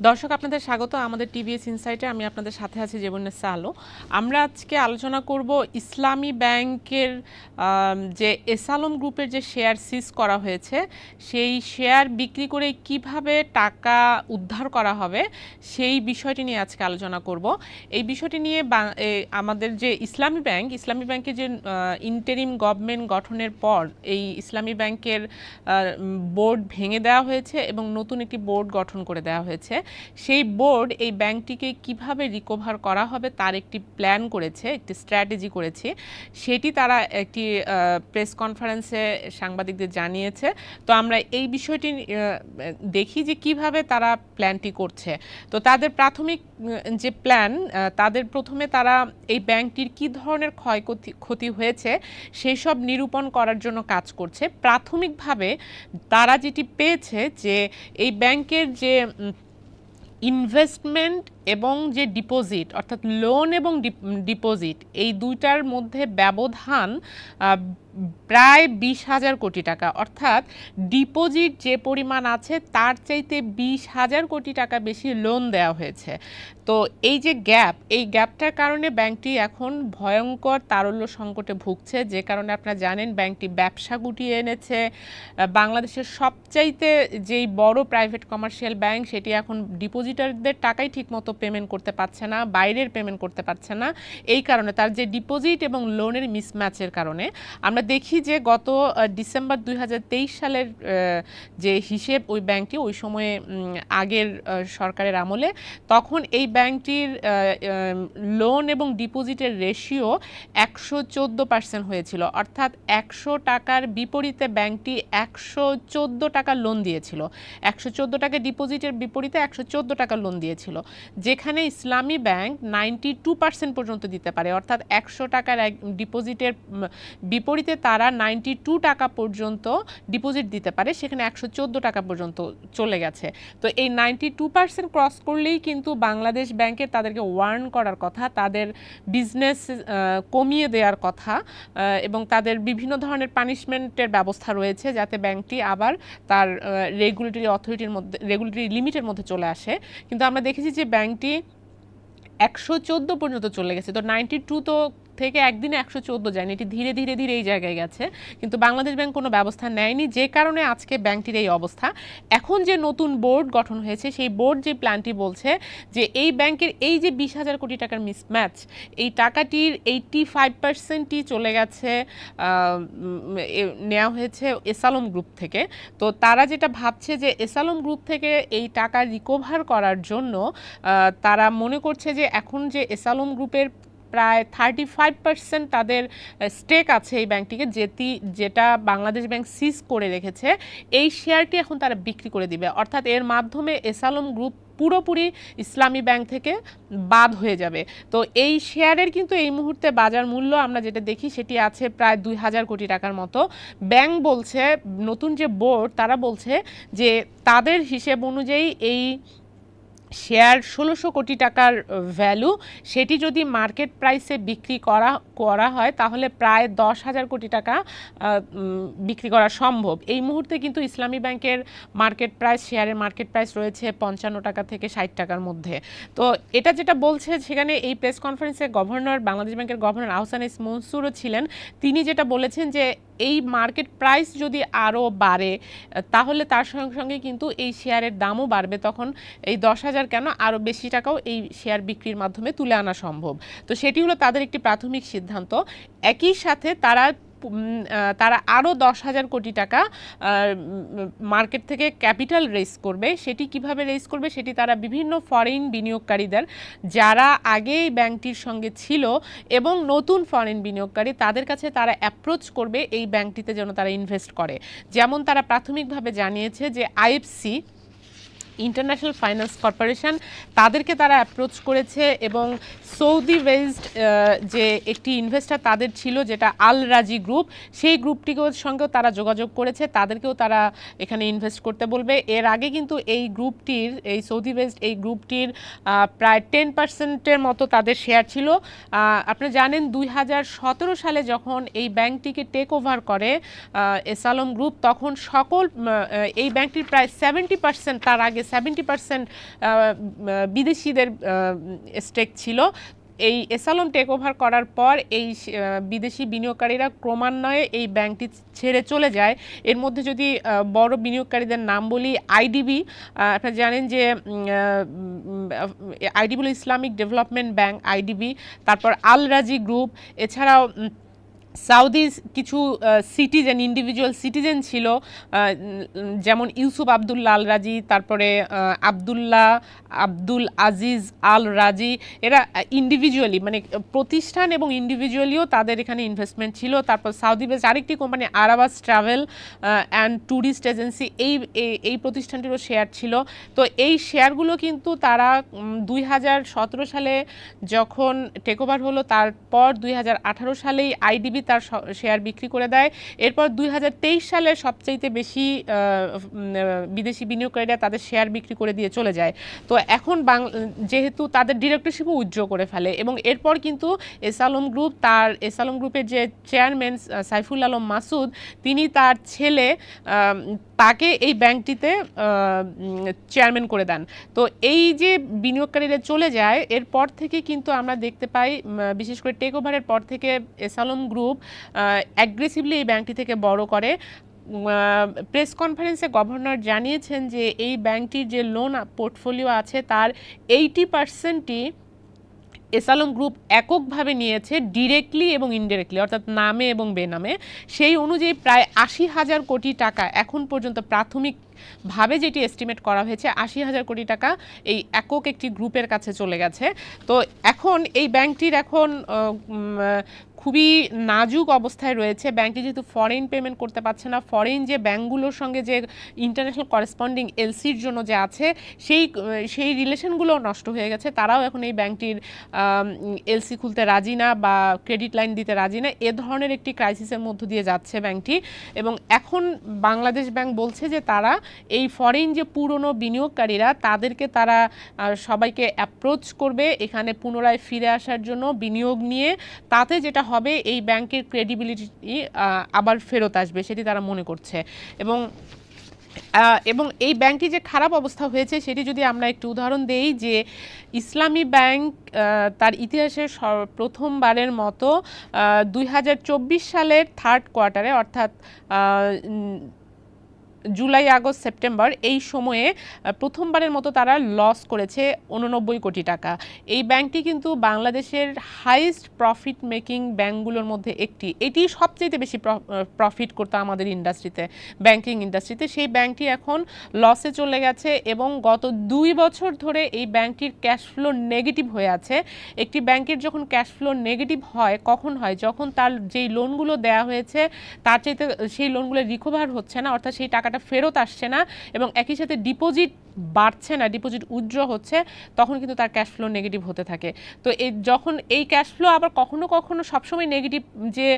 দর্শক, আপনাদের স্বাগত। আমাদের টিভিএস ইনসাইটে আমি আপনাদের সাথে আছি জীবনেসা আলো আমরা আজকে আলোচনা করব ইসলামী ব্যাংকের যে এসালম গ্রুপের যে শেয়ার সিজ করা হয়েছে, সেই শেয়ার বিক্রি করে কীভাবে টাকা উদ্ধার করা হবে, সেই বিষয়টি নিয়ে আজকে আলোচনা করব। এই বিষয়টি নিয়ে আমাদের যে ইসলামী ব্যাংক, ইসলামী ব্যাংকের যে ইন্টারিম গভর্নমেন্ট গঠনের পর এই ইসলামী ব্যাংকের বোর্ড ভেঙে দেওয়া হয়েছে এবং নতুন একটি বোর্ড গঠন করে দেওয়া হয়েছে। সেই বোর্ড এই ব্যাংকটিকে কীভাবে রিকভার করা হবে তার একটি প্ল্যান করেছে, একটি স্ট্র্যাটেজি করেছে। সেটি তারা একটি প্রেস কনফারেন্সে সাংবাদিকদের জানিয়েছে। তো আমরা এই বিষয়টি দেখি যে কীভাবে তারা প্ল্যানটি করছে। তো তাদের প্রাথমিক যে প্ল্যান তাদের প্রথমে তারা এই ব্যাংকটির কি ধরনের ক্ষয়ক্ষতি, ক্ষতি হয়েছে সেই সব নিরূপণ করার জন্য কাজ করছে। প্রাথমিকভাবে তারা যেটি পেয়েছে যে এই ব্যাংকের যে উম, ইনভেস্টমেন্ট এবং যে ডিপোজিট, অর্থাৎ লোন এবং ডিপোজিট, এই দুইটার মধ্যে ব্যবধান প্রায় বিশ হাজার কোটি টাকা। অর্থাৎ ডিপোজিট যে পরিমাণ আছে, তার চাইতে বিশ হাজার কোটি টাকা বেশি লোন দেওয়া হয়েছে। তো এই যে গ্যাপ, এই গ্যাপটার কারণে ব্যাংকটি এখন ভয়ঙ্কর তারল্য সংকটে ভুগছে। যে কারণে আপনারা জানেন, ব্যাংকটি ব্যবসা গুটিয়ে এনেছে। বাংলাদেশের সবচাইতে যেই বড় প্রাইভেট কমার্শিয়াল ব্যাংক সেটি এখন ডিপোজিটারদের টাকাই ঠিকমতো পেমেন্ট করতে পারছে না, বাইরের পেমেন্ট করতে পারছে না। এই কারণে তার যে ডিপোজিট এবং লোনের মিসম্যাচের কারণে আমরা দেখি যে গত ডিসেম্বর দুই হাজার তেইশ সালের যে হিসেব ওই ব্যাংকটি ওই সময়ে আগের সরকারের আমলে, তখন এই ব্যাংকটির লোন এবং ডিপোজিটের রেশিও একশো চোদ্দ পার্সেন্ট হয়েছিল। অর্থাৎ একশো টাকার বিপরীতে ব্যাংকটি একশো চোদ্দ টাকা লোন দিয়েছিল। একশো চোদ্দ টাকা ডিপোজিটের বিপরীতে একশো চোদ্দ টাকা লোন দিয়েছিল। যেখানে ইসলামী ব্যাংক নাইনটি টু পার্সেন্ট পর্যন্ত দিতে পারে, অর্থাৎ একশো টাকার এক ডিপোজিটের বিপরীতে তারা নাইনটি টু টাকা পর্যন্ত ডিপোজিট দিতে পারে, সেখানে একশো চোদ্দ টাকা পর্যন্ত চলে গেছে। তো এই নাইনটি টু পার্সেন্ট ক্রস করলেই কিন্তু বাংলাদেশ ব্যাংকের তাদেরকে ওয়ার্ন করার কথা, তাদের বিজনেস কমিয়ে দেওয়ার কথা এবং তাদের বিভিন্ন ধরনের পানিশমেন্টের ব্যবস্থা রয়েছে যাতে ব্যাংকটি আবার তার রেগুলেটরি অথরিটির মধ্যে রেগুলেটরি লিমিটের মধ্যে চলে আসে। কিন্তু আমরা দেখেছি যে ব্যাংকটি একশো চোদ্দ পর্যন্ত চলে গেছে। তো নাইনটি টু তো থেকে একদিনে একশো চোদ্দ যায়নি এটি ধীরে ধীরে ধীরে এই জায়গায় গেছে। কিন্তু বাংলাদেশ ব্যাংক কোনো ব্যবস্থা নেয়নি। যে কারণে আজকে ব্যাংকটির এই অবস্থা। এখন যে নতুন বোর্ড গঠন হয়েছে, সেই বোর্ড যে প্ল্যানটি বলছে যে এই ব্যাংকের এই যে বিশ হাজার কোটি টাকার মিসম্যাচ, এই টাকাটির এইটি ফাইভ পার্সেন্টই চলে গেছে নেওয়া হয়েছে এসালম গ্রুপ থেকে। তো তারা যেটা ভাবছে যে এসালম গ্রুপ থেকে এই টাকা রিকভার করার জন্য তারা মনে করছে যে এখন যে এসালম গ্রুপের প্রায় থার্টি ফাইভ পার্সেন্ট তাদের স্টেক আছে এই ব্যাংকটিকে, যেটি, যেটা বাংলাদেশ ব্যাংক সিজ করে রেখেছে, এই শেয়ারটি এখন তারা বিক্রি করে দিবে। অর্থাৎ এর মাধ্যমে এসালম গ্রুপ পুরোপুরি ইসলামী ব্যাংক থেকে বাদ হয়ে যাবে। তো এই শেয়ারের কিন্তু এই মুহূর্তে বাজার মূল্য আমরা যেটা দেখি, সেটি আছে প্রায় দুই হাজার কোটি টাকার মতো। ব্যাংক বলছে, নতুন যে বোর্ড তারা বলছে যে তাদের হিসেব অনুযায়ী এই শেয়ার ষোলোশো কোটি টাকার ভ্যালু সেটি যদি মার্কেট প্রাইসে বিক্রি করা করা হয়, তাহলে প্রায় দশ হাজার কোটি টাকা বিক্রি করা সম্ভব। এই মুহূর্তে কিন্তু ইসলামী ব্যাংকের মার্কেট প্রাইস শেয়ারের মার্কেট প্রাইস রয়েছে পঞ্চান্ন টাকা থেকে ষাট টাকার মধ্যে। তো এটা যেটা বলছে, সেখানে এই প্রেস কনফারেন্সে গভর্নর বাংলাদেশ ব্যাংকের গভর্নর আহসান ইস মনসুরও ছিলেন। তিনি যেটা বলেছেন যে এই মার্কেট প্রাইস যদি আরও বাড়ে তাহলে তার সঙ্গে সঙ্গে কিন্তু এই শেয়ারের দামও বাড়বে। তখন এই দশ হাজার কেন আরও বেশি টাকাও এই শেয়ার বিক্রির মাধ্যমে তুলে আনা সম্ভব। তো সেটি হলো তাদের একটি প্রাথমিক সিদ্ধান্ত। একই সাথে তারা তারা আরও দশ হাজার কোটি টাকা মার্কেট থেকে ক্যাপিটাল রেজ করবে। সেটি কীভাবে রেজ করবে সেটি তারা বিভিন্ন ফরেন বিনিয়োগকারীদের, যারা আগে এই ব্যাংকটির সঙ্গে ছিল এবং নতুন ফরেন বিনিয়োগকারী, তাদের কাছে তারা অ্যাপ্রোচ করবে এই ব্যাংকটিতে যেন তারা ইনভেস্ট করে। যেমন তারা প্রাথমিকভাবে জানিয়েছে যে আইএফসি ইন্টারন্যাশনাল ফাইন্যান্স কর্পোরেশন, তাদেরকে তারা অ্যাপ্রোচ করেছে এবং সৌদি বেসড যে একটি ইনভেস্টার তাদের ছিল যেটা আল রাজি গ্রুপ সেই গ্রুপটিকেও সঙ্গেও তারা যোগাযোগ করেছে, তাদেরকেও তারা এখানে ইনভেস্ট করতে বলবে। এর আগে কিন্তু এই গ্রুপটির এই সৌদি বেসড এই গ্রুপটির প্রায় টেন পার্সেন্টের মতো তাদের শেয়ার ছিল। আপনি জানেন দুই হাজার সতেরো সালে যখন এই ব্যাংকটিকে টেক ওভার করে এসালম গ্রুপ তখন সকল এই ব্যাংকটির প্রায় সেভেন্টি পার্সেন্ট তার আগে সেভেন্টি পার্সেন্ট বিদেশিদের স্টেক ছিল। এই এসালম টেক ওভার করার পর এই বিদেশি বিনিয়োগকারীরা ক্রমান্বয়ে এই ব্যাংকটি ছেড়ে চলে যায়। এর মধ্যে যদি বড় বিনিয়োগকারীদের নাম বলি আইডিবি আপনারা জানেন যে IDB Islamic development bank IDB তারপর আল রাজি গ্রুপ এছাড়াও সাউদি কিছু সিটিজেন ইন্ডিভিজুয়াল সিটিজেন ছিল যেমন ইউসুফ আবদুল্লা আল রাজি, তারপরে আবদুল্লাহ, আব্দুল আজিজ আল রাজি, এরা ইন্ডিভিজুয়ালি মানে প্রতিষ্ঠান এবং ইন্ডিভিজুয়ালিও তাদের এখানে ইনভেস্টমেন্ট ছিল। তারপর সাউদি বেস আরেকটি company Arabas travel and tourist agency এই, এই- এই প্রতিষ্ঠানটিরও শেয়ার ছিল। তো এই শেয়ারগুলো কিন্তু তারা দুই হাজার সতেরো সালে যখন টেকওভার হলো, তারপর দুই হাজার আঠারো সালেই আইডিবি তার শেয়ার বিক্রি করে দেয়। এরপর দুই হাজার তেইশ সালে সবচাইতে বেশি বিদেশি বিনিয়োগকারীরা তাদের শেয়ার বিক্রি করে দিয়ে চলে যায়। তো এখন যেহেতু তাদের ডিরেক্টরশিপও উজ্জ্ব করে ফেলে এবং এরপর কিন্তু এস আলম গ্রুপ তার এস আলম গ্রুপের যে চেয়ারম্যান সাইফুল আলম মাসুদ, তিনি তার ছেলে তাকে এই ব্যাংকটিতে চেয়ারম্যান করে দেন। তো এই যে বিনিয়োগকারীরা চলে যায়, এরপর থেকে কিন্তু আমরা দেখতে পাই বিশেষ করে টেক ওভারের পর থেকে এসালম গ্রুপ অ্যাগ্রেসিভলি এই ব্যাংকটি থেকে বড় করে। প্রেস কনফারেন্সে গভর্নর জানিয়েছেন যে এই ব্যাংকটির যে লোন পোর্টফোলিও আছে তার এইটি পার্সেন্টই এসালম গ্রুপ এককভাবে নিয়েছে ডিরেক্টলি এবং ইনডিরেক্টলি অর্থাৎ নামে এবং বেনামে। সেই অনুযায়ী প্রায় আশি হাজার কোটি টাকা এখন পর্যন্ত প্রাথমিক ভাবে যেটি এস্টিমেট করা হয়েছে, আশি হাজার কোটি টাকা এই একক একটি গ্রুপের কাছে চলে গেছে। তো এখন এই ব্যাংকটির এখন খুবই নাজুক অবস্থায় রয়েছে। ব্যাংকটি যেহেতু ফরেন পেমেন্ট করতে পারছে না ফরেন যে ব্যাংকগুলোর সঙ্গে যে ইন্টারন্যাশনাল করেসপন্ডিং এলসির জন্য যে আছে, সেই সেই রিলেশনগুলো নষ্ট হয়ে গেছে। তারাও এখন এই ব্যাংকটির এলসি খুলতে রাজি না বা ক্রেডিট লাইন দিতে রাজি না। এ ধরনের একটি ক্রাইসিসের মধ্য দিয়ে যাচ্ছে ব্যাংকটি। এবং এখন বাংলাদেশ ব্যাংক বলছে যে তারা এই ফরেন যে পুরনো বিনিয়োগকারীরা, তাদেরকে তারা সবাইকে অ্যাপ্রোচ করবে এখানে পুনরায় ফিরে আসার জন্য বিনিয়োগ নিয়ে। তাতে যেটা হবে, এই ব্যাংকের ক্রেডিবিলিটি আবার ফেরত আসবে, সেটি তারা মনে করছে। এবং এবং এই ব্যাংকটি যে খারাপ অবস্থা হয়েছে, সেটি যদি আমরা একটু উদাহরণ দেই যে, ইসলামী ব্যাংক তার ইতিহাসের সর- প্রথমবারের মতো দুই হাজার চব্বিশ সালের থার্ড কোয়ার্টারে অর্থাৎ জুলাই, আগস্ট, সেপ্টেম্বর এই সময়ে প্রথমবারের মতো তারা লস করেছে উননব্বই কোটি টাকা। এই ব্যাংকটি কিন্তু বাংলাদেশের হাইস্ট প্রফিট মেকিং ব্যাংকগুলোর মধ্যে একটি। এটি সবচেয়ে বেশি প্রফিট করতো আমাদের ইন্ডাস্ট্রিতে ব্যাংকিং ইন্ডাস্ট্রিতে সেই ব্যাংকটি এখন লসে চলে গেছে এবং গত দুই বছর ধরে এই ব্যাংকটির ক্যাশ ফ্লো নেগেটিভ হয়ে আছে। একটি ব্যাংকের যখন ক্যাশ ফ্লো নেগেটিভ হয়, কখন হয়? যখন তার যেই লোনগুলো দেওয়া হয়েছে, তার চাইতে সেই লোনগুলো রিকভার হচ্ছে না, অর্থাৎ সেই টাকাটা ফেরত আসছে না এবং একই সাথে ডিপোজিট বাড়ছে না ডিপোজিট উজ্জ্ব হচ্ছে, তখন কিন্তু তার ক্যাশ ফ্লো নেগেটিভ হতে থাকে। তো এই যখন এই ক্যাশ ফ্লো আবার কখনো কখনো সবসময় নেগেটিভ যে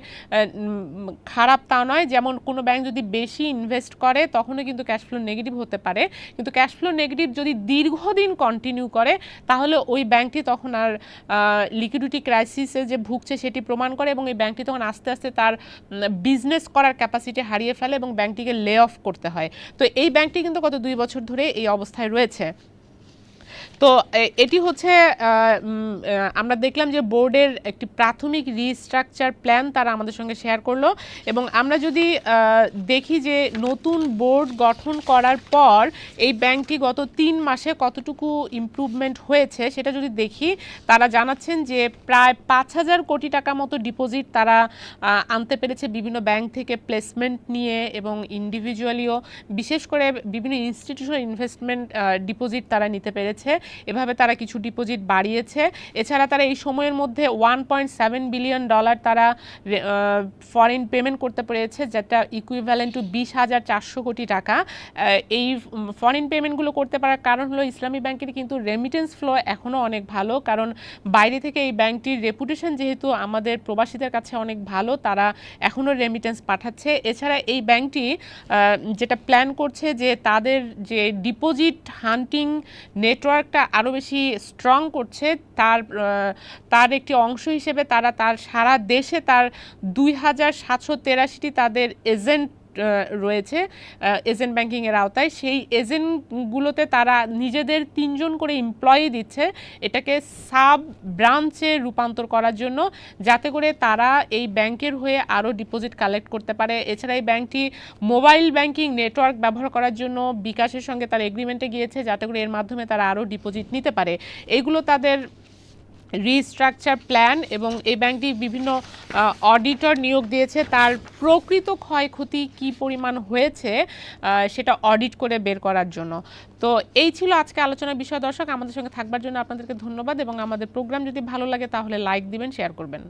খারাপ তা নয়, যেমন কোনো ব্যাংক যদি বেশি ইনভেস্ট করে, তখনও কিন্তু ক্যাশ ফ্লো নেগেটিভ হতে পারে। কিন্তু ক্যাশ ফ্লো নেগেটিভ যদি দীর্ঘদিন কন্টিনিউ করে, তাহলে ওই ব্যাংকটি তখন আর লিকুইডিটি ক্রাইসিসে যে ভুগছে সেটি প্রমাণ করে এবং এই ব্যাংকটি তখন আস্তে আস্তে তার বিজনেস করার ক্যাপাসিটি হারিয়ে ফেলে এবং ব্যাংকটিকে লে অফ করতে হয়। তো এই ব্যাংকটি কিন্তু গত দুই বছর ধরে এই অবস্থায় রয়েছে। তো এটি হচ্ছে আমরা দেখলাম যে বোর্ডের একটি প্রাথমিক রিস্ট্রাকচার প্ল্যান তারা আমাদের সঙ্গে শেয়ার করল এবং আমরা যদি দেখি যে নতুন বোর্ড গঠন করার পর এই ব্যাংকটি গত তিন মাসে কতটুকু ইমপ্রুভমেন্ট হয়েছে সেটা যদি দেখি, তারা জানাচ্ছেন যে প্রায় পাঁচ হাজার কোটি টাকা মতো ডিপোজিট তারা আনতে পেরেছে বিভিন্ন ব্যাংক থেকে প্লেসমেন্ট নিয়ে এবং ইন্ডিভিজুয়ালিও বিশেষ করে বিভিন্ন ইনস্টিটিউশনাল ইনভেস্টমেন্ট ডিপোজিট তারা নিতে পেরেছে। এভাবে তারা কিছু ডিপোজিট বাড়িয়েছে। এছাড়া তারা এই সময়ের মধ্যে one point seven billion dollar তারা ফরেন পেমেন্ট করতে পেরেছে, যেটা ইকুইভ্যালেন্ট টু বিশ হাজার চারশো কোটি টাকা। এই ফরেন পেমেন্টগুলো করতে পারার কারণ হলো ইসলামী ব্যাংকের কিন্তু রেমিটেন্স ফ্লো এখনও অনেক ভালো। কারণ বাইরে থেকে এই ব্যাংকটির রেপুটেশন যেহেতু আমাদের প্রবাসীদের কাছে অনেক ভালো, তারা এখনও রেমিটেন্স পাঠাচ্ছে। এছাড়া এই ব্যাংকটি যেটা প্ল্যান করছে যে তাদের যে ডিপোজিট হান্টিং নেটওয়ার্কটা আরও বেশি স্ট্রং করছে। তার তার একটি অংশ হিসেবে তারা তার সারা দেশে তার দুই হাজার সাতশো তেরাশিটি তাদের এজেন্ট রয়েছে এজেন্ট ব্যাংকিংয়ের আওতায়। সেই এজেন্টগুলোতে তারা নিজেদের তিনজন করে এমপ্লয়ি দিচ্ছে এটাকে সাব ব্রাঞ্চে রূপান্তর করার জন্য, যাতে করে তারা এই ব্যাংকের হয়ে আরও ডিপোজিট কালেক্ট করতে পারে। এছাড়া এই ব্যাংকটি মোবাইল ব্যাংকিং নেটওয়ার্ক ব্যবহার করার জন্য বিকাশের সঙ্গে তার এগ্রিমেন্টে গিয়েছে, যাতে করে এর মাধ্যমে তারা আরও ডিপোজিট নিতে পারে। এইগুলো তাদের রিস্ট্রাকচার প্ল্যান এবং এই ব্যাংকটি বিভিন্ন অডিটর নিয়োগ দিয়েছে। তার প্রকৃত ক্ষয়ক্ষতি কি পরিমাণ হয়েছে সেটা অডিট করে বের করার জন্য। তো এই ছিল আজকে আলোচনার বিষয় দর্শক। আমাদের সঙ্গে থাকবার জন্য আপনাদেরকে ধন্যবাদ এবং আমাদের প্রোগ্রাম যদি ভালো লাগে তাহলে লাইক দিবেন শেয়ার করবেন।